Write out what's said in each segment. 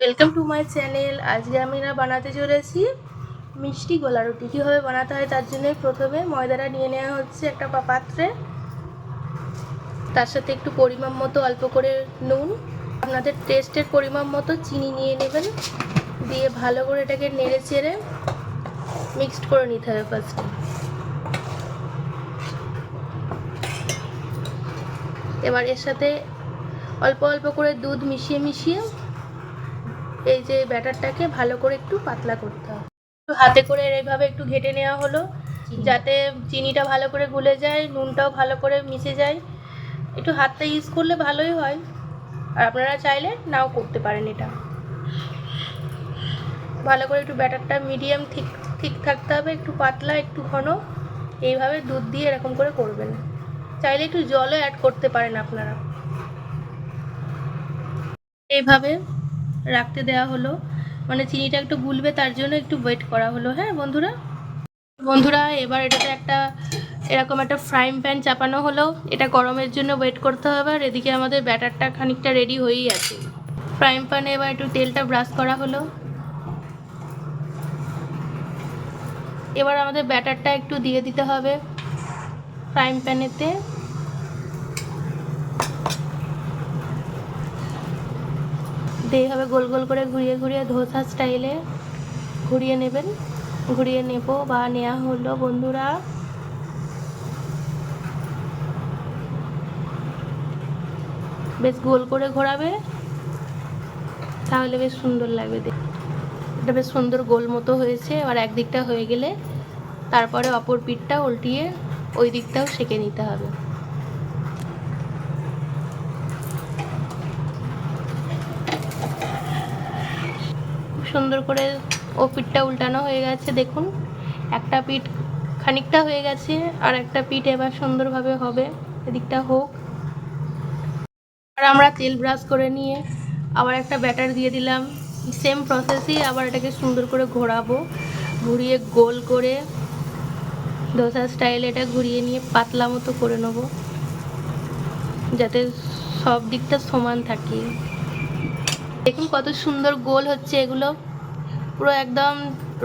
Welcome to my channel আজকে আমি না বানাতে চলেছি মিষ্টি গোলা রুটি কীভাবে বানাতে হয় তার জন্য প্রথমে ময়দাটা নিয়ে নেওয়া হচ্ছে একটা পাত্রে। তার সাথে একটু পরিমাণ মতো অল্প করে নুন। আপনাদের টেস্টের পরিমাণ মতো চিনি নিয়ে নেবেন। দিয়ে ভালো করে এটাকে নেড়ে চেড়ে মিক্সড করে নিতে হবে ফার্স্টে এবার এর সাথে অল্প অল্প করে দুধ মিশিয়ে মিশিয়ে এই যে ব্যাটারটাকে ভালো করে একটু পাতলা করতে হবে। একটু হাতে করে এইভাবে একটু ঘেটে নেওয়া হলো যাতে চিনিটা ভালো করে গুলে যায় নুনটাও ভালো করে মিশে যায়। একটু হাতটা ইউজ করলে ভালোই হয়। আর আপনারা চাইলে নাও করতে পারেন এটা। ভালো করে একটু ব্যাটারটা মিডিয়াম ঠিক ঠিক থাকতে হবে একটু পাতলা একটু ঘন। এইভাবে দুধ দিয়ে এরকম করে করবেন। চাইলে একটু জলও অ্যাড করতে পারেন আপনারা। এইভাবে রাখতে দেওয়া হলো। মানে চিনিটা একটু গুলবে, তার জন্য একটু ওয়েট করা হলো। হ্যাঁ বন্ধুরা? বন্ধুরা, এবার এটাতে একটা এরকম একটা ফ্রাইং প্যান চাপানো হলো। এটা গরমের জন্য ওয়েট করতে হবে, আর এদিকে আমাদের ব্যাটারটা খানিকটা রেডি হয়েই আছে। ফ্রাইং প্যানে এবার একটু তেলটা ব্রাশ করা হলো। এবার আমাদের ব্যাটারটা একটু দিয়ে দিতে হবে ফ্রাইং প্যানেতে দিয়ে এইভাবে গোল গোল করে ঘুরিয়ে ঘুরিয়ে ধোসা স্টাইলে ঘুরিয়ে নেবেন। ঘুরিয়ে নেব বা নেওয়া হলো বন্ধুরা। বেশ গোল করে ঘোরাবে। তাহলে বেশ সুন্দর লাগবে এটা বেশ সুন্দর গোল মতো হয়েছে। আর একদিকটা হয়ে গেলে তারপরে অপর পিঠটা উল্টিয়ে ওই দিকটাও সেঁকে নিতে হবে। সুন্দর করে ও পিঠটা উল্টানো হয়ে গেছে, দেখুন। একটা পিঠ খানিকটা হয়ে গেছে আর একটা পিঠ এবার সুন্দরভাবে হবে, এদিকটা হোক। আর আমরা তেল ব্রাশ করে নিয়ে আবার একটা ব্যাটার দিয়ে দিলাম। সেম প্রসেসই আবার এটাকে সুন্দর করে ঘোরাবো, ঘুরিয়ে গোল করে ধোসা স্টাইলে এটা ঘুরিয়ে নিয়ে পাতলা মতো করে নেব, যাতে সব দিকটা সমান থাকে। দেখুন কত সুন্দর গোল হচ্ছে এগুলো। পুরো একদম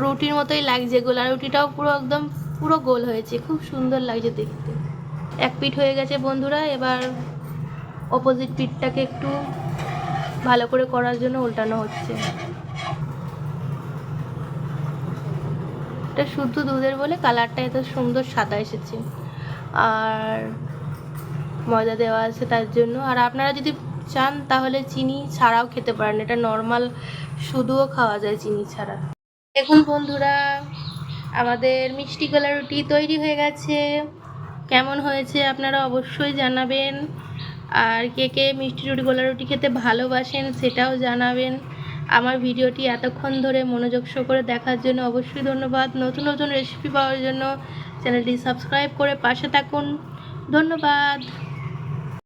রুটির মতোই লাগছে গোল, আর রুটিটাও পুরো একদম পুরো গোল হয়েছে। খুব সুন্দর লাগছে দেখতে। এক পিঠ হয়ে গেছে বন্ধুরা, এবার অপোজিট পিঠটাকে একটু ভালো করে করার জন্য উল্টানো হচ্ছে। এটা শুদ্ধ দুধের বলে কালারটা এত সুন্দর সাদা এসেছে। আর ময়দা দেওয়া আছে তার জন্য। আর আপনারা যদি চান, তাহলে চিনি ছাড়াও খেতে পারেন। এটা নর্মাল শুধুও খাওয়া যায় চিনি ছাড়া। দেখুন বন্ধুরা, আমাদের মিষ্টি কলা রুটি তৈরি হয়ে গেছে। কেমন হয়েছে আপনারা অবশ্যই জানাবেন। আর কে কে মিষ্টি রুটি, গোলা রুটি খেতে ভালোবাসেন সেটাও জানাবেন। আমার ভিডিওটি এতক্ষণ ধরে মনোযোগ করে দেখার জন্য অবশ্যই ধন্যবাদ। নতুন নতুন রেসিপি পাওয়ার জন্য চ্যানেলটি সাবস্ক্রাইব করে পাশে থাকুন। ধন্যবাদ।